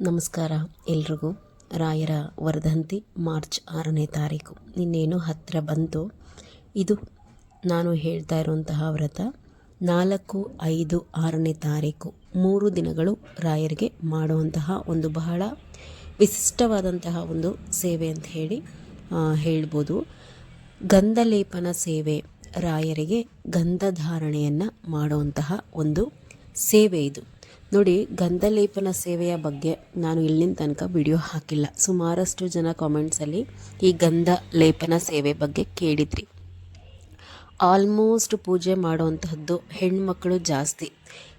ನಮಸ್ಕಾರ ಎಲ್ರಿಗೂ. ರಾಯರ ವರ್ಧಂತಿ ಮಾರ್ಚ್ ಆರನೇ ತಾರೀಕು. ಇನ್ನೇನು ಹತ್ತಿರ ಬಂತು. ಇದು ನಾನು ಹೇಳ್ತಾ ಇರುವಂತಹ ವ್ರತ. ನಾಲ್ಕು ಐದು ಆರನೇ ತಾರೀಕು. ಮೂರು ದಿನಗಳು ರಾಯರಿಗೆ ಮಾಡುವಂತಹ ಒಂದು ಬಹಳ ವಿಶಿಷ್ಟವಾದಂತಹ ಒಂದು ಸೇವೆ ಅಂತ ಹೇಳಿ ಹೇಳ್ಬೋದು. ಗಂಧಲೇಪನ ಸೇವೆ ರಾಯರಿಗೆ ಗಂಧಧಾರಣೆಯನ್ನು ಮಾಡುವಂತಹ ಒಂದು ಸೇವೆ ಇದು. ನೋಡಿ, ಗಂಧಲೇಪನ ಸೇವೆಯ ಬಗ್ಗೆ ನಾನು ಇಲ್ಲಿನ ತನಕ ವಿಡಿಯೋ ಹಾಕಿಲ್ಲ. ಸುಮಾರಷ್ಟು ಜನ ಕಾಮೆಂಟ್ಸಲ್ಲಿ ಈ ಗಂಧ ಲೇಪನ ಸೇವೆ ಬಗ್ಗೆ ಕೇಳಿದ್ರಿ. ಆಲ್ಮೋಸ್ಟ್ ಪೂಜೆ ಮಾಡುವಂತಹದ್ದು ಹೆಣ್ಮಕ್ಕಳು ಜಾಸ್ತಿ.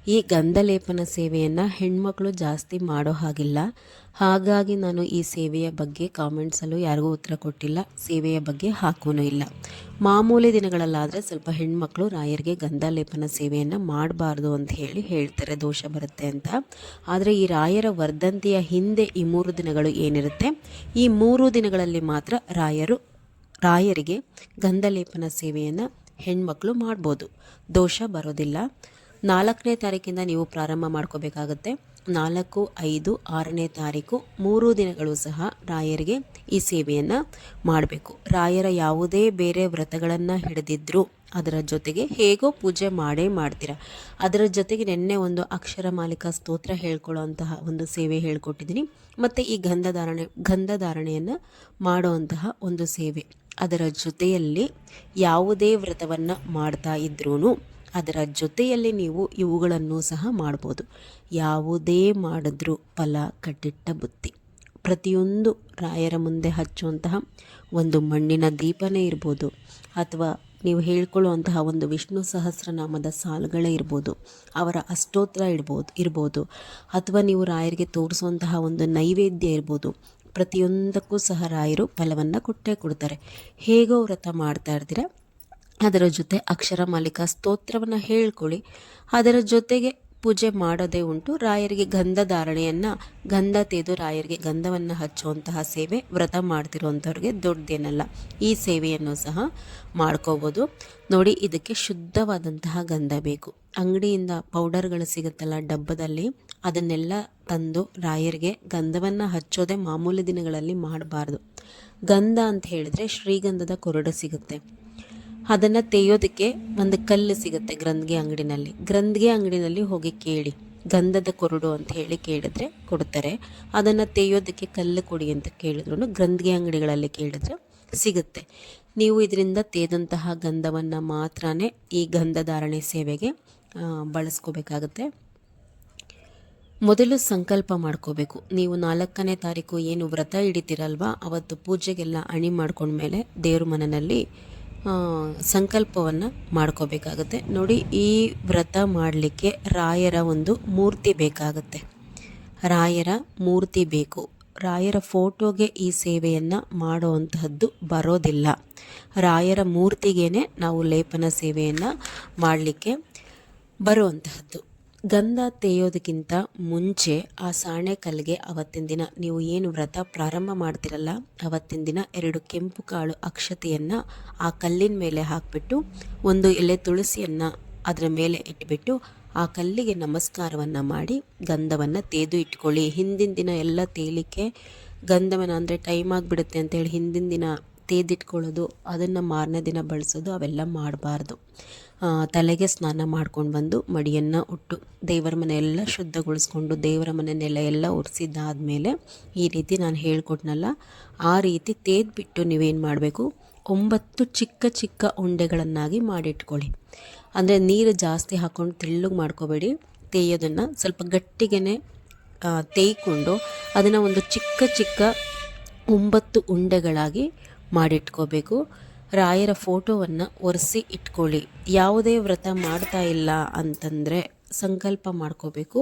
ಈ ಗಂಧಲೇಪನ ಸೇವೆಯನ್ನು ಹೆಣ್ಮಕ್ಳು ಜಾಸ್ತಿ ಮಾಡೋ ಹಾಗಿಲ್ಲ. ಹಾಗಾಗಿ ನಾನು ಈ ಸೇವೆಯ ಬಗ್ಗೆ ಕಾಮೆಂಟ್ಸಲ್ಲೂ ಯಾರಿಗೂ ಉತ್ತರ ಕೊಟ್ಟಿಲ್ಲ. ಸೇವೆಯ ಬಗ್ಗೆ ಹಾಕೂ ಇಲ್ಲ. ಮಾಮೂಲಿ ದಿನಗಳಲ್ಲಾದರೆ ಸ್ವಲ್ಪ ಹೆಣ್ಮಕ್ಳು ರಾಯರಿಗೆ ಗಂಧಲೇಪನ ಸೇವೆಯನ್ನು ಮಾಡಬಾರ್ದು ಅಂತ ಹೇಳಿ ಹೇಳ್ತಾರೆ. ದೋಷ ಬರುತ್ತೆ ಅಂತ. ಆದರೆ ಈ ರಾಯರ ವರ್ಧಂತಿಯ ಹಿಂದೆ ಈ ಮೂರು ದಿನಗಳು ಏನಿರುತ್ತೆ? ಈ ಮೂರು ದಿನಗಳಲ್ಲಿ ಮಾತ್ರ ರಾಯರು, ರಾಯರಿಗೆ ಗಂಧಲೇಪನ ಸೇವೆಯನ್ನು ಹೆಣ್ಮಕ್ಳು ಮಾಡ್ಬೋದು. ದೋಷ ಬರೋದಿಲ್ಲ. ನಾಲ್ಕನೇ ತಾರೀಕಿಂದ ನೀವು ಪ್ರಾರಂಭ ಮಾಡ್ಕೋಬೇಕಾಗತ್ತೆ. ನಾಲ್ಕು, ಐದು, ಆರನೇ ತಾರೀಕು, ಮೂರು ದಿನಗಳು ಸಹ ರಾಯರಿಗೆ ಈ ಸೇವೆಯನ್ನು ಮಾಡಬೇಕು. ರಾಯರ ಯಾವುದೇ ಬೇರೆ ವ್ರತಗಳನ್ನು ಹಿಡಿದಿದ್ರು ಅದರ ಜೊತೆಗೆ ಹೇಗೋ ಪೂಜೆ ಮಾಡೇ ಮಾಡ್ತೀರ. ಅದರ ಜೊತೆಗೆ ನಿನ್ನೆ ಒಂದು ಅಕ್ಷರ ಮಾಲಿಕ ಸ್ತೋತ್ರ ಹೇಳ್ಕೊಳ್ಳೋಂತಹ ಒಂದು ಸೇವೆ ಹೇಳ್ಕೊಟ್ಟಿದ್ದೀನಿ. ಮತ್ತು ಈ ಗಂಧಧಾರಣೆ, ಗಂಧಧಾರಣೆಯನ್ನು ಮಾಡುವಂತಹ ಒಂದು ಸೇವೆ. ಅದರ ಜೊತೆಯಲ್ಲಿ ಯಾವುದೇ ವ್ರತವನ್ನು ಮಾಡ್ತಾ ಇದ್ರೂ ಅದರ ಜೊತೆಯಲ್ಲಿ ನೀವು ಇವುಗಳನ್ನು ಸಹ ಮಾಡ್ಬೋದು. ಯಾವುದೇ ಮಾಡಿದ್ರೂ ಫಲ ಕಟ್ಟಿಟ್ಟ ಬುತ್ತಿ ಪ್ರತಿಯೊಂದು ರಾಯರ ಮುಂದೆ ಹಚ್ಚುವಂತಹ ಒಂದು ಮಣ್ಣಿನ ದೀಪನೇ ಇರ್ಬೋದು. ಅಥವಾ ನೀವು ಹೇಳ್ಕೊಳ್ಳುವಂತಹ ಒಂದು ವಿಷ್ಣು ಸಹಸ್ರನಾಮದ ಸಾಲುಗಳೇ ಇರ್ಬೋದು. ಅವರ ಅಷ್ಟೋತ್ರ ಇಡ್ಬೋದು, ಇರ್ಬೋದು. ಅಥವಾ ನೀವು ರಾಯರಿಗೆ ತೋರಿಸುವಂತಹ ಒಂದು ನೈವೇದ್ಯ ಇರ್ಬೋದು. ಪ್ರತಿಯೊಂದಕ್ಕೂ ಸಹ ರಾಯರು ಫಲವನ್ನು ಕೊಟ್ಟೇ ಕೊಡ್ತಾರೆ. ಹೇಗೋ ವ್ರತ ಮಾಡ್ತಾ ಇರ್ತೀರ? ಅದರ ಜೊತೆ ಅಕ್ಷರ ಮಾಲಿಕ ಸ್ತೋತ್ರವನ್ನು ಹೇಳ್ಕೊಳ್ಳಿ. ಅದರ ಜೊತೆಗೆ ಪೂಜೆ ಮಾಡೋದೇ ಉಂಟು. ರಾಯರಿಗೆ ಗಂಧ ಧಾರಣೆಯನ್ನು, ಗಂಧ ತೆಗೆದು ರಾಯರಿಗೆ ಗಂಧವನ್ನು ಹಚ್ಚುವಂತಹ ಸೇವೆ ವ್ರತ ಮಾಡ್ತಿರುವಂಥವ್ರಿಗೆ ದೊಡ್ಡದೇನಲ್ಲ, ಈ ಸೇವೆಯನ್ನು ಸಹ ಮಾಡ್ಕೋಬೋದು. ನೋಡಿ, ಇದಕ್ಕೆ ಶುದ್ಧವಾದಂತಹ ಗಂಧ ಬೇಕು. ಅಂಗಡಿಯಿಂದ ಪೌಡರ್ಗಳು ಸಿಗುತ್ತಲ್ಲ ಡಬ್ಬದಲ್ಲಿ, ಅದನ್ನೆಲ್ಲ ತಂದು ರಾಯರಿಗೆ ಗಂಧವನ್ನು ಹಚ್ಚೋದೇ ಮಾಮೂಲಿ ದಿನಗಳಲ್ಲಿ ಮಾಡಬಾರ್ದು. ಗಂಧ ಅಂತ ಹೇಳಿದ್ರೆ ಶ್ರೀಗಂಧದ ಕೊರಡು ಸಿಗುತ್ತೆ. ಅದನ್ನು ತೆಗೆಯೋದಕ್ಕೆ ಒಂದು ಕಲ್ಲು ಸಿಗುತ್ತೆ ಗ್ರಂಥಿಗೆ ಅಂಗಡಿನಲ್ಲಿ. ಗ್ರಂಥಿಗೆ ಅಂಗಡಿನಲ್ಲಿ ಹೋಗಿ ಕೇಳಿ. ಗಂಧದ ಕೊರಡು ಅಂತ ಹೇಳಿ ಕೇಳಿದ್ರೆ ಕೊಡ್ತಾರೆ. ಅದನ್ನು ತೆಗೆಯೋದಕ್ಕೆ ಕಲ್ಲು ಕೊಡಿ ಅಂತ ಕೇಳಿದ್ರು ಗ್ರಂಥಿಗೆ ಅಂಗಡಿಗಳಲ್ಲಿ ಕೇಳಿದ್ರೆ ಸಿಗುತ್ತೆ. ನೀವು ಇದರಿಂದ ತೇದಂತಹ ಗಂಧವನ್ನು ಮಾತ್ರನೇ ಈ ಗಂಧಧಾರಣೆ ಸೇವೆಗೆ ಬಳಸ್ಕೋಬೇಕಾಗತ್ತೆ. ಮೊದಲು ಸಂಕಲ್ಪ ಮಾಡ್ಕೋಬೇಕು. ನೀವು ನಾಲ್ಕನೇ ತಾರೀಕು ಏನು ವ್ರತ ಹಿಡಿತೀರಲ್ವ, ಅವತ್ತು ಪೂಜೆಗೆಲ್ಲ ಅಣಿ ಮಾಡ್ಕೊಂಡ್ಮೇಲೆ ದೇವ್ರ ಮನೆಯಲ್ಲಿ ಸಂಕಲ್ಪವನ್ನು ಮಾಡ್ಕೋಬೇಕಾಗುತ್ತೆ. ನೋಡಿ, ಈ ವ್ರತ ಮಾಡಲಿಕ್ಕೆ ರಾಯರ ಒಂದು ಮೂರ್ತಿ ಬೇಕಾಗುತ್ತೆ. ರಾಯರ ಮೂರ್ತಿ ಬೇಕು. ರಾಯರ ಫೋಟೋಗೆ ಈ ಸೇವೆಯನ್ನು ಮಾಡುವಂತಹದ್ದು ಬರೋದಿಲ್ಲ. ರಾಯರ ಮೂರ್ತಿಗೇನೆ ನಾವು ಲೇಪನ ಸೇವೆಯನ್ನು ಮಾಡಲಿಕ್ಕೆ ಬರುವಂತಹದ್ದು. ಗಂಧ ತೇಯೋದಕ್ಕಿಂತ ಮುಂಚೆ ಆ ಸಾಣೆಕಲ್ಲಿಗೆ ಅವತ್ತಿನ ದಿನ ನೀವು ಏನು ವ್ರತ ಪ್ರಾರಂಭ ಮಾಡ್ತಿರಲ್ಲ, ಅವತ್ತಿನ ದಿನ ಎರಡು ಕೆಂಪು ಕಾಳು ಅಕ್ಷತೆಯನ್ನು ಆ ಕಲ್ಲಿನ ಮೇಲೆ ಹಾಕಿಬಿಟ್ಟು, ಒಂದು ಎಲೆ ತುಳಸಿಯನ್ನು ಅದರ ಮೇಲೆ ಇಟ್ಬಿಟ್ಟು ಆ ಕಲ್ಲಿಗೆ ನಮಸ್ಕಾರವನ್ನು ಮಾಡಿ ಗಂಧವನ್ನು ತೇದು ಇಟ್ಕೊಳ್ಳಿ. ಹಿಂದಿನ ದಿನ ಎಲ್ಲ ತೇಲಿಕ್ಕೆ ಗಂಧವನ್ನು ಅಂದರೆ ಟೈಮ್ ಆಗಿಬಿಡುತ್ತೆ ಅಂತೇಳಿ ಹಿಂದಿನ ದಿನ ತೇದಿಟ್ಕೊಳ್ಳೋದು, ಅದನ್ನು ಮಾರನೇ ದಿನ ಬಳಸೋದು, ಅವೆಲ್ಲ ಮಾಡಬಾರ್ದು. ತಲೆಗೆ ಸ್ನಾನ ಮಾಡ್ಕೊಂಡು ಬಂದು ಮಡಿಯನ್ನು ಉಟ್ಟು ದೇವರ ಮನೆಯೆಲ್ಲ ಶುದ್ಧಗೊಳಿಸ್ಕೊಂಡು ದೇವರ ಮನೆ ನೆಲ ಎಲ್ಲ ಒರೆಸಿದ್ದಾದಮೇಲೆ ಈ ರೀತಿ ನಾನು ಹೇಳ್ಕೊಟ್ನಲ್ಲ, ಆ ರೀತಿ ತೇದ್ಬಿಟ್ಟು ನೀವೇನು ಮಾಡಬೇಕು? ಒಂಬತ್ತು ಚಿಕ್ಕ ಚಿಕ್ಕ ಉಂಡೆಗಳನ್ನಾಗಿ ಮಾಡಿಟ್ಕೊಳ್ಳಿ. ಅಂದರೆ ನೀರು ಜಾಸ್ತಿ ಹಾಕ್ಕೊಂಡು ತೆಳ್ಳಗೆ ಮಾಡ್ಕೋಬೇಡಿ. ತೇಯೋದನ್ನು ಸ್ವಲ್ಪ ಗಟ್ಟಿಗೆನೆ ತೇಯ್ಕೊಂಡು ಅದನ್ನು ಒಂದು ಚಿಕ್ಕ ಚಿಕ್ಕ ಒಂಬತ್ತು ಉಂಡೆಗಳಾಗಿ ಮಾಡಿಟ್ಕೋಬೇಕು. ರಾಯರ ಫೋಟೋವನ್ನು ಒರೆಸಿ ಇಟ್ಕೊಳ್ಳಿ. ಯಾವುದೇ ವ್ರತ ಮಾಡ್ತಾ ಇಲ್ಲ ಅಂತಂದರೆ ಸಂಕಲ್ಪ ಮಾಡ್ಕೋಬೇಕು.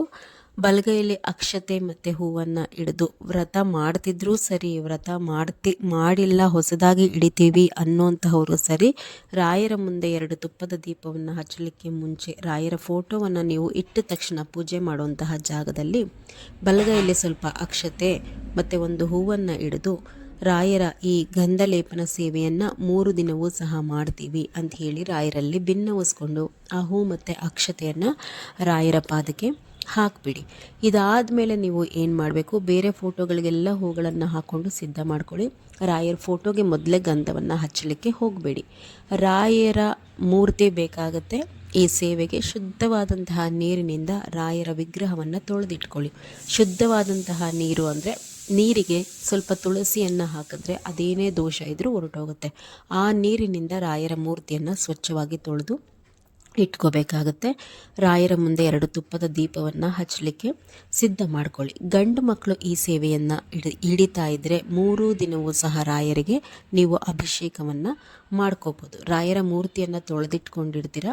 ಬಲಗೈಯಲ್ಲಿ ಅಕ್ಷತೆ ಮತ್ತು ಹೂವನ್ನು ಹಿಡಿದು ವ್ರತ ಮಾಡ್ತಿದ್ರೂ ಸರಿ, ವ್ರತ ಮಾಡ್ತಿ, ಮಾಡಿಲ್ಲ, ಹೊಸದಾಗಿ ಹಿಡಿತೀವಿ ಅನ್ನೋಂತಹವರು ಸರಿ, ರಾಯರ ಮುಂದೆ ಎರಡು ತುಪ್ಪದ ದೀಪವನ್ನು ಹಚ್ಚಲಿಕ್ಕೆ ಮುಂಚೆ ರಾಯರ ಫೋಟೋವನ್ನು ನೀವು ಇಟ್ಟ ತಕ್ಷಣ ಪೂಜೆ ಮಾಡುವಂತಹ ಜಾಗದಲ್ಲಿ ಬಲಗೈಯಲ್ಲಿ ಸ್ವಲ್ಪ ಅಕ್ಷತೆ ಮತ್ತು ಒಂದು ಹೂವನ್ನು ಹಿಡಿದು ರಾಯರ ಈ ಗಂಧಲೇಪನ ಸೇವೆಯನ್ನು ಮೂರು ದಿನವೂ ಸಹ ಮಾಡ್ತೀವಿ ಅಂತ ಹೇಳಿ ರಾಯರಲ್ಲಿ ಭಿನ್ನವಿಸ್ಕೊಂಡು ಆ ಹೂ ಮತ್ತು ಅಕ್ಷತೆಯನ್ನು ರಾಯರ ಪಾದಕ್ಕೆ ಹಾಕಿಬಿಡಿ. ಇದಾದಮೇಲೆ ನೀವು ಏನು ಮಾಡಬೇಕು, ಬೇರೆ ಫೋಟೋಗಳಿಗೆಲ್ಲ ಹೂಗಳನ್ನು ಹಾಕ್ಕೊಂಡು ಸಿದ್ಧ ಮಾಡ್ಕೊಳ್ಳಿ. ರಾಯರ ಫೋಟೋಗೆ ಮೊದಲೇ ಗಂಧವನ್ನು ಹಚ್ಚಲಿಕ್ಕೆ ಹೋಗಬೇಡಿ. ರಾಯರ ಮೂರ್ತಿ ಬೇಕಾಗುತ್ತೆ. ಈ ಸೇವೆಗೆ ಶುದ್ಧವಾದಂತಹ ನೀರಿನಿಂದ ರಾಯರ ವಿಗ್ರಹವನ್ನು ತೊಳೆದಿಟ್ಕೊಳ್ಳಿ. ಶುದ್ಧವಾದಂತಹ ನೀರು ಅಂದರೆ ನೀರಿಗೆ ಸ್ವಲ್ಪ ತುಳಸಿಯನ್ನು ಹಾಕಿದ್ರೆ ಅದೇನೇ ದೋಷ ಇದ್ದರೂ ಹೊರಟೋಗುತ್ತೆ. ಆ ನೀರಿನಿಂದ ರಾಯರ ಮೂರ್ತಿಯನ್ನು ಸ್ವಚ್ಛವಾಗಿ ತೊಳೆದು ಇಟ್ಕೋಬೇಕಾಗತ್ತೆ. ರಾಯರ ಮುಂದೆ ಎರಡು ತುಪ್ಪದ ದೀಪವನ್ನು ಹಚ್ಚಲಿಕ್ಕೆ ಸಿದ್ಧ ಮಾಡ್ಕೊಳ್ಳಿ. ಗಂಡು ಮಕ್ಕಳು ಈ ಸೇವೆಯನ್ನು ಹಿಡಿ ಹಿಡಿತಾ ಇದ್ದರೆ ಮೂರೂ ದಿನವೂ ಸಹ ರಾಯರಿಗೆ ನೀವು ಅಭಿಷೇಕವನ್ನು ಮಾಡ್ಕೋಬೋದು. ರಾಯರ ಮೂರ್ತಿಯನ್ನು ತೊಳೆದಿಟ್ಕೊಂಡಿರ್ತೀರ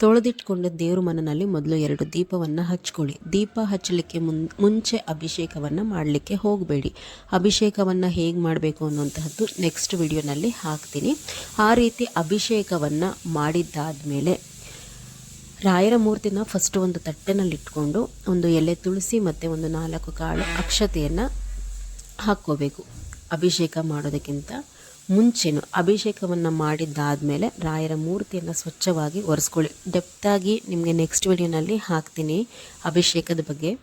ತೊಳೆದಿಟ್ಕೊಂಡು ದೇವ್ರ ಮನನಲ್ಲಿ ಮೊದಲು ಎರಡು ದೀಪವನ್ನು ಹಚ್ಕೊಳ್ಳಿ. ದೀಪ ಹಚ್ಚಲಿಕ್ಕೆ ಮುನ್, ಮುಂಚೆ ಅಭಿಷೇಕವನ್ನು ಮಾಡಲಿಕ್ಕೆ ಹೋಗಬೇಡಿ. ಅಭಿಷೇಕವನ್ನು ಹೇಗೆ ಮಾಡಬೇಕು ಅನ್ನುವಂತಹದ್ದು ನೆಕ್ಸ್ಟ್ ವಿಡಿಯೋನಲ್ಲಿ ಹಾಕ್ತೀನಿ. ಆ ರೀತಿ ಅಭಿಷೇಕವನ್ನು ಮಾಡಿದ್ದಾದಮೇಲೆ ರಾಯರ ಮೂರ್ತಿನ ಫಸ್ಟ್ ಒಂದು ತಟ್ಟೆನಲ್ಲಿಟ್ಕೊಂಡು ಒಂದು ಎಲೆ ತುಳಸಿ ಮತ್ತು ಒಂದು ನಾಲ್ಕು ಕಾಳು ಅಕ್ಷತೆಯನ್ನು ಹಾಕ್ಕೋಬೇಕು. ಅಭಿಷೇಕ ಮಾಡೋದಕ್ಕಿಂತ ಮುಂಚೆನೂ ಅಭಿಷೇಕವನ್ನು ಮಾಡಿದ್ದಾದಮೇಲೆ ರಾಯರ ಮೂರ್ತಿಯನ್ನು ಸ್ವಚ್ಛವಾಗಿ ಒರೆಸ್ಕೊಳ್ಳಿ. ಡೆಪ್ತಾಗಿ ನಿಮಗೆ ನೆಕ್ಸ್ಟ್ ವಿಡಿಯೋನಲ್ಲಿ ಹಾಕ್ತೀನಿ ಅಭಿಷೇಕದ ಬಗ್ಗೆ.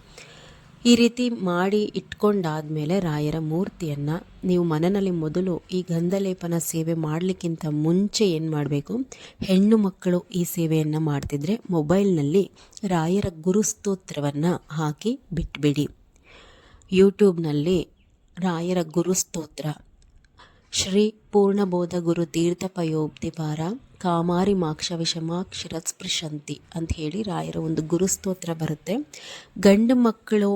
ಈ ರೀತಿ ಮಾಡಿ ಇಟ್ಕೊಂಡಾದ್ಮೇಲೆ ರಾಯರ ಮೂರ್ತಿಯನ್ನು ನೀವು ಮನೆಯಲ್ಲಿ ಮೊದಲು ಈ ಗಂಧಲೇಪನ ಸೇವೆ ಮಾಡಲಿಕ್ಕಿಂತ ಮುಂಚೆ ಏನು ಮಾಡಬೇಕು? ಹೆಣ್ಣು ಮಕ್ಕಳು ಈ ಸೇವೆಯನ್ನು ಮಾಡ್ತಿದ್ರೆ ಮೊಬೈಲ್ನಲ್ಲಿ ರಾಯರ ಗುರುಸ್ತೋತ್ರವನ್ನು ಹಾಕಿ ಬಿಟ್ಬಿಡಿ. ಯೂಟ್ಯೂಬ್ನಲ್ಲಿ ರಾಯರ ಗುರುಸ್ತೋತ್ರ ಶ್ರೀ ಪೂರ್ಣಬೋಧ ಗುರು ತೀರ್ಥ ಪಯೋಬ್ಧಿಪಾರ ಕಾಮಾರಿ ಮಾಕ್ಷ ವಿಷಮಾಕ್ಷರ ಸ್ಪೃಶಂತಿ ಅಂತ ಹೇಳಿ ರಾಯರ ಒಂದು ಗುರುಸ್ತೋತ್ರ ಬರುತ್ತೆ. ಗಂಡು ಮಕ್ಕಳು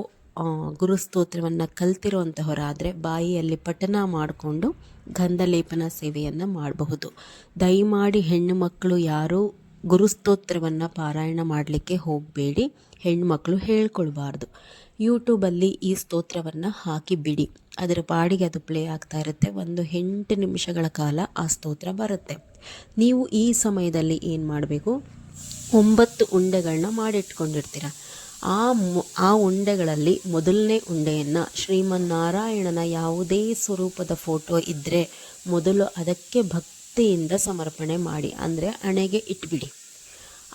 ಗುರುಸ್ತೋತ್ರವನ್ನು ಕಲ್ತಿರುವಂತಹವರಾದರೆ ಬಾಯಿಯಲ್ಲಿ ಪಠನ ಮಾಡಿಕೊಂಡು ಗಂಧಲೇಪನ ಸೇವೆಯನ್ನು ಮಾಡಬಹುದು. ದಯಮಾಡಿ ಹೆಣ್ಣು ಮಕ್ಕಳು ಯಾರೂ ಗುರುಸ್ತೋತ್ರವನ್ನು ಪಾರಾಯಣ ಮಾಡಲಿಕ್ಕೆ ಹೋಗಬೇಡಿ. ಹೆಣ್ಮಕ್ಳು ಹೇಳ್ಕೊಳ್ಬಾರ್ದು. ಯೂಟ್ಯೂಬಲ್ಲಿ ಈ ಸ್ತೋತ್ರವನ್ನು ಹಾಕಿ ಬಿಡಿ ಅದರ ಪಾಡಿಗೆ ಅದು ಪ್ಲೇ ಆಗ್ತಾ ಇರುತ್ತೆ. ಒಂದು ಎಂಟು ನಿಮಿಷಗಳ ಕಾಲ ಆ ಸ್ತೋತ್ರ ಬರುತ್ತೆ. ನೀವು ಈ ಸಮಯದಲ್ಲಿ ಏನು ಮಾಡಬೇಕು? ಒಂಬತ್ತು ಉಂಡೆಗಳನ್ನ ಮಾಡಿಟ್ಕೊಂಡಿರ್ತೀರ. ಆ ಆ ಉಂಡೆಗಳಲ್ಲಿ ಮೊದಲನೇ ಉಂಡೆಯನ್ನು ಶ್ರೀಮನ್ನಾರಾಯಣನ ಯಾವುದೇ ಸ್ವರೂಪದ ಫೋಟೋ ಇದ್ದರೆ ಮೊದಲು ಅದಕ್ಕೆ ಭಕ್ತಿಯಿಂದ ಸಮರ್ಪಣೆ ಮಾಡಿ, ಅಂದರೆ ಹಣೆಗೆ ಇಟ್ಬಿಡಿ.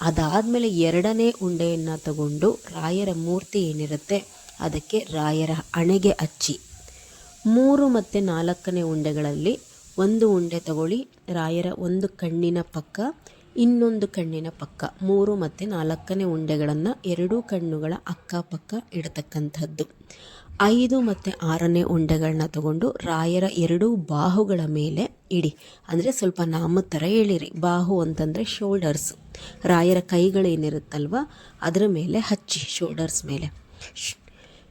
ಅದಾದಮೇಲೆ ಎರಡನೇ ಉಂಡೆಯನ್ನು ತಗೊಂಡು ರಾಯರ ಮೂರ್ತಿ ಏನಿರುತ್ತೆ ಅದಕ್ಕೆ ರಾಯರ ಹಣೆಗೆ ಹಚ್ಚಿ ಮೂರು ಮತ್ತು ನಾಲ್ಕನೇ ಉಂಡೆಗಳಲ್ಲಿ ಒಂದು ಉಂಡೆ ತಗೊಳ್ಳಿ, ರಾಯರ ಒಂದು ಕಣ್ಣಿನ ಪಕ್ಕ ಇನ್ನೊಂದು ಕಣ್ಣಿನ ಪಕ್ಕ, ಮೂರು ಮತ್ತು ನಾಲ್ಕನೇ ಉಂಡೆಗಳನ್ನು ಎರಡೂ ಕಣ್ಣುಗಳ ಅಕ್ಕಪಕ್ಕ ಇಡತಕ್ಕಂಥದ್ದು. ಐದು ಮತ್ತು ಆರನೇ ಉಂಡೆಗಳನ್ನ ತಗೊಂಡು ರಾಯರ ಎರಡೂ ಬಾಹುಗಳ ಮೇಲೆ ಇಡಿ. ಅಂದರೆ ಸ್ವಲ್ಪ ನಾಮ ಥರ ಹೇಳಿರಿ. ಬಾಹು ಅಂತಂದರೆ ಶೋಲ್ಡರ್ಸ್ ರಾಯರ ಕೈಗಳೇನಿರುತ್ತಲ್ವ ಅದರ ಮೇಲೆ ಹಚ್ಚಿ ಶೋಲ್ಡರ್ಸ್ ಮೇಲೆ.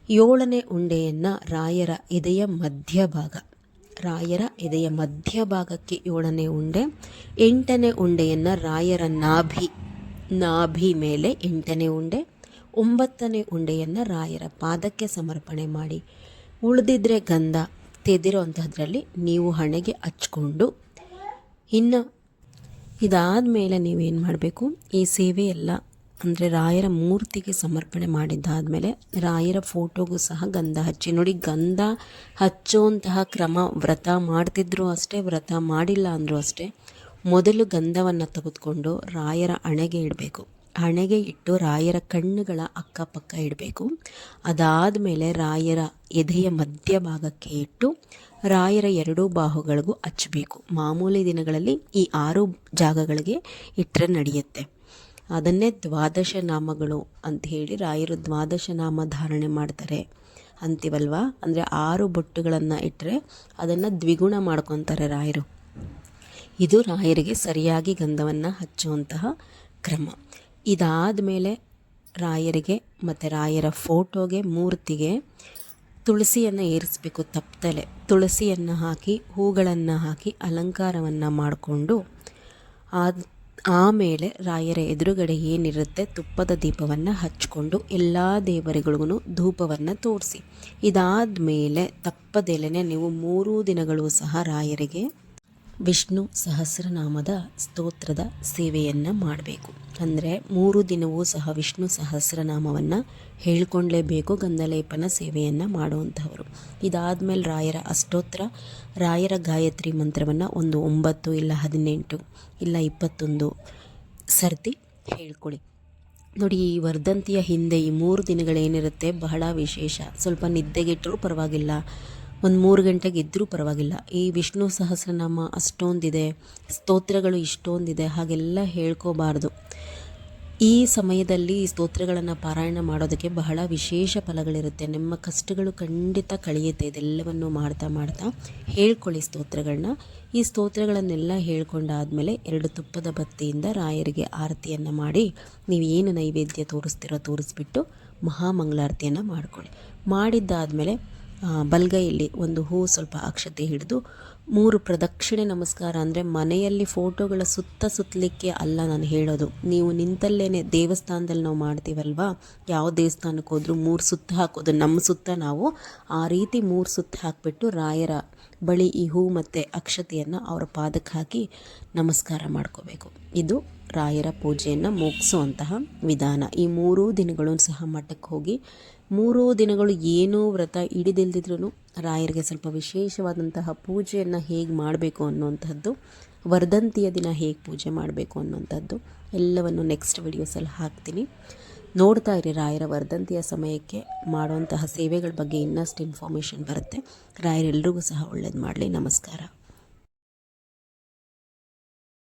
ಏಳನೇ ಉಂಡೆಯನ್ನು ರಾಯರ ಎದೆಯ ಮಧ್ಯಭಾಗ. ರಾಯರ ಎದೆಯ ಮಧ್ಯಭಾಗಕ್ಕೆ ಏಳನೇ ಉಂಡೆ, ಎಂಟನೇ ಉಂಡೆಯನ್ನು ರಾಯರ ನಾಭಿ ನಾಭಿ ಮೇಲೆ ಎಂಟನೇ ಉಂಡೆ, ಒಂಬತ್ತನೇ ಉಂಡೆಯನ್ನು ರಾಯರ ಪಾದಕ್ಕೆ ಸಮರ್ಪಣೆ ಮಾಡಿ. ಉಳಿದಿದ್ರೆ ಗಂಧ ತೆದಿರೋ ಅಂಥದ್ರಲ್ಲಿ ನೀವು ಹಣೆಗೆ ಹಚ್ಕೊಂಡು, ಇನ್ನು ಇದಾದ ಮೇಲೆ ನೀವೇನು ಮಾಡಬೇಕು? ಈ ಸೇವೆ ಎಲ್ಲ ಅಂದರೆ ರಾಯರ ಮೂರ್ತಿಗೆ ಸಮರ್ಪಣೆ ಮಾಡಿದ್ದಾದಮೇಲೆ ರಾಯರ ಫೋಟೋಗೂ ಸಹ ಗಂಧ ಹಚ್ಚಿ. ನೋಡಿ, ಗಂಧ ಹಚ್ಚುವಂತಹ ಕ್ರಮ ವ್ರತ ಮಾಡ್ತಿದ್ರು ಅಷ್ಟೇ, ವ್ರತ ಮಾಡಿಲ್ಲ ಅಂದರೂ ಅಷ್ಟೇ. ಮೊದಲು ಗಂಧವನ್ನು ತೆಗೆದುಕೊಂಡು ರಾಯರ ಹಣೆಗೆ ಇಡಬೇಕು. ಹಣೆಗೆ ಇಟ್ಟು ರಾಯರ ಕಣ್ಣುಗಳ ಅಕ್ಕಪಕ್ಕ ಇಡಬೇಕು. ಅದಾದ ಮೇಲೆ ರಾಯರ ಎದೆಯ ಮಧ್ಯಭಾಗಕ್ಕೆ ಇಟ್ಟು ರಾಯರ ಎರಡೂ ಬಾಹುಗಳಿಗೂ ಹಚ್ಚಬೇಕು ಮಾಮೂಲಿ ದಿನಗಳಲ್ಲಿ ಈ ಆರು ಜಾಗಗಳಿಗೆ ಇಟ್ಟರೆ ನಡೆಯುತ್ತೆ. ಅದನ್ನೇ ದ್ವಾದಶ ನಾಮಗಳು ಅಂತ ಹೇಳಿ ರಾಯರು ದ್ವಾದಶ ನಾಮ ಧಾರಣೆ ಮಾಡ್ತಾರೆ. ಅಂತೀವಲ್ವ? ಅಂದರೆ ಆರು ಬೊಟ್ಟುಗಳನ್ನು ಇಟ್ಟರೆ ಅದನ್ನು ದ್ವಿಗುಣ ಮಾಡ್ಕೊತಾರೆ ರಾಯರು. ಇದು ರಾಯರಿಗೆ ಸರಿಯಾಗಿ ಗಂಧವನ್ನು ಹಚ್ಚುವಂತಹ ಕ್ರಮ. ಇದಾದ ಮೇಲೆ ರಾಯರಿಗೆ ಮತ್ತು ರಾಯರ ಫೋಟೋಗೆ, ಮೂರ್ತಿಗೆ ತುಳಸಿಯನ್ನು ಏರಿಸಬೇಕು ತಪ್ಪತಲೆ ತುಳಸಿಯನ್ನು ಹಾಕಿ, ಹೂಗಳನ್ನು ಹಾಕಿ ಅಲಂಕಾರವನ್ನು ಮಾಡಿಕೊಂಡು ಆದ ಆಮೇಲೆ ರಾಯರ ಎದುರುಗಡೆ ಏನಿರುತ್ತೆ? ತುಪ್ಪದ ದೀಪವನ್ನು ಹಚ್ಕೊಂಡು ಎಲ್ಲ ದೇವರುಗಳಿಗೂ ಧೂಪವನ್ನು ತೋರಿಸಿ. ಇದಾದ ಮೇಲೆ ತಪ್ಪದೆಲೆನೆ ನೀವು ಮೂರೂ ದಿನಗಳು ಸಹ ರಾಯರಿಗೆ ವಿಷ್ಣು ಸಹಸ್ರನಾಮದ ಸ್ತೋತ್ರದ ಸೇವೆಯನ್ನು ಮಾಡಬೇಕು. ಅಂದರೆ ಮೂರು ದಿನವೂ ಸಹ ವಿಷ್ಣು ಸಹಸ್ರನಾಮವನ್ನು ಹೇಳ್ಕೊಳ್ಳೇಬೇಕು ಗಂಧಲೇಪನ ಸೇವೆಯನ್ನು ಮಾಡುವಂಥವರು. ಇದಾದಮೇಲೆ ರಾಯರ ಅಷ್ಟೋತ್ರ, ರಾಯರ ಗಾಯತ್ರಿ ಮಂತ್ರವನ್ನು ಒಂದು ಒಂಬತ್ತು ಇಲ್ಲ ಹದಿನೆಂಟು ಇಲ್ಲ ಇಪ್ಪತ್ತೊಂದು ಸರ್ತಿ ಹೇಳ್ಕೊಳ್ಳಿ. ನೋಡಿ, ಈ ವರ್ಧಂತಿಯ ಹಿಂದೆ ಈ ಮೂರು ದಿನಗಳೇನಿರುತ್ತೆ, ಬಹಳ ವಿಶೇಷ. ಸ್ವಲ್ಪ ನಿದ್ದೆಗೆಟ್ಟರೂ ಪರವಾಗಿಲ್ಲ. ಒಂದು ಮೂರು ಗಂಟೆಗೆ ಇದ್ದರೂ ಪರವಾಗಿಲ್ಲ. ಈ ವಿಷ್ಣು ಸಹಸ್ರನಾಮ ಅಷ್ಟೊಂದಿದೆ, ಸ್ತೋತ್ರಗಳು ಇಷ್ಟೊಂದಿದೆ, ಹಾಗೆಲ್ಲ ಹೇಳ್ಕೋಬಾರ್ದು. ಈ ಸಮಯದಲ್ಲಿ ಈ ಸ್ತೋತ್ರಗಳನ್ನು ಪಾರಾಯಣ ಮಾಡೋದಕ್ಕೆ ಬಹಳ ವಿಶೇಷ ಫಲಗಳಿರುತ್ತೆ. ನಿಮ್ಮ ಕಷ್ಟಗಳು ಖಂಡಿತ ಕಳೆಯುತ್ತೆ. ಇದೆಲ್ಲವನ್ನು ಮಾಡ್ತಾ ಮಾಡ್ತಾ ಹೇಳ್ಕೊಳ್ಳಿ ಸ್ತೋತ್ರಗಳನ್ನ. ಈ ಸ್ತೋತ್ರಗಳನ್ನೆಲ್ಲ ಹೇಳ್ಕೊಂಡಾದಮೇಲೆ ಎರಡು ತುಪ್ಪದ ಬತ್ತಿಯಿಂದ ರಾಯರಿಗೆ ಆರತಿಯನ್ನು ಮಾಡಿ ನೀವು ಏನು ನೈವೇದ್ಯ ತೋರಿಸ್ತಿರೋ ತೋರಿಸ್ಬಿಟ್ಟು ಮಹಾಮಂಗಳಾರತಿಯನ್ನು ಮಾಡ್ಕೊಳ್ಳಿ. ಮಾಡಿದ್ದಾದಮೇಲೆ ಬಲಗೈಯಲ್ಲಿ ಒಂದು ಹೂ ಸ್ವಲ್ಪ ಅಕ್ಷತೆ ಹಿಡಿದು ಮೂರು ಪ್ರದಕ್ಷಿಣೆ ನಮಸ್ಕಾರ ಅಂದರೆ ಮನೆಯಲ್ಲಿ ಫೋಟೋಗಳ ಸುತ್ತ ಸುತ್ತಲಿಕ್ಕೆ ಅಲ್ಲ ನಾನು ಹೇಳೋದು. ನೀವು ನಿಂತಲ್ಲೇ ದೇವಸ್ಥಾನದಲ್ಲಿ ನಾವು ಮಾಡ್ತೀವಲ್ವಾ? ಯಾವ ದೇವಸ್ಥಾನಕ್ಕೆ ಹೋದರೂ ಮೂರು ಸುತ್ತ ಹಾಕೋದು. ನಮ್ಮ ಸುತ್ತ ನಾವು ಆ ರೀತಿ ಮೂರು ಸುತ್ತ ಹಾಕಿಬಿಟ್ಟು ರಾಯರ ಬಳಿ ಈ ಹೂ ಮತ್ತು ಅಕ್ಷತೆಯನ್ನು ಅವರ ಪಾದಕ್ಕೆ ಹಾಕಿ ನಮಸ್ಕಾರ ಮಾಡ್ಕೋಬೇಕು. ಇದು ರಾಯರ ಪೂಜೆಯನ್ನು ಮುಗಿಸುವಂತಹ ವಿಧಾನ. ಈ ಮೂರೂ ದಿನಗಳು ಸಹ ಮಠಕ್ಕೆ ಹೋಗಿ ಮೂರೂ ದಿನಗಳು ಏನೂ ವ್ರತ ಹಿಡಿದಿಲ್ದಿದ್ರೂ ರಾಯರಿಗೆ ಸ್ವಲ್ಪ ವಿಶೇಷವಾದಂತಹ ಪೂಜೆಯನ್ನು ಹೇಗೆ ಮಾಡಬೇಕು ಅನ್ನುವಂಥದ್ದು ವರ್ಧಂತಿಯ ದಿನ ಹೇಗೆ ಪೂಜೆ ಮಾಡಬೇಕು ಅನ್ನುವಂಥದ್ದು ಎಲ್ಲವನ್ನು ನೆಕ್ಸ್ಟ್ ವಿಡಿಯೋಸಲ್ಲಿ ಹಾಕ್ತೀನಿ. ನೋಡ್ತಾ ಇರಿ ರಾಯರ ವರ್ಧಂತಿಯ ಸಮಯಕ್ಕೆ ಮಾಡುವಂತಹ ಸೇವೆಗಳ ಬಗ್ಗೆ ಇನ್ನಷ್ಟು ಇನ್ಫಾರ್ಮೇಷನ್ ಬರುತ್ತೆ. ರಾಯರೆಲ್ಲರಿಗೂ ಸಹ ಒಳ್ಳೇದು ಮಾಡಲಿ. ನಮಸ್ಕಾರ.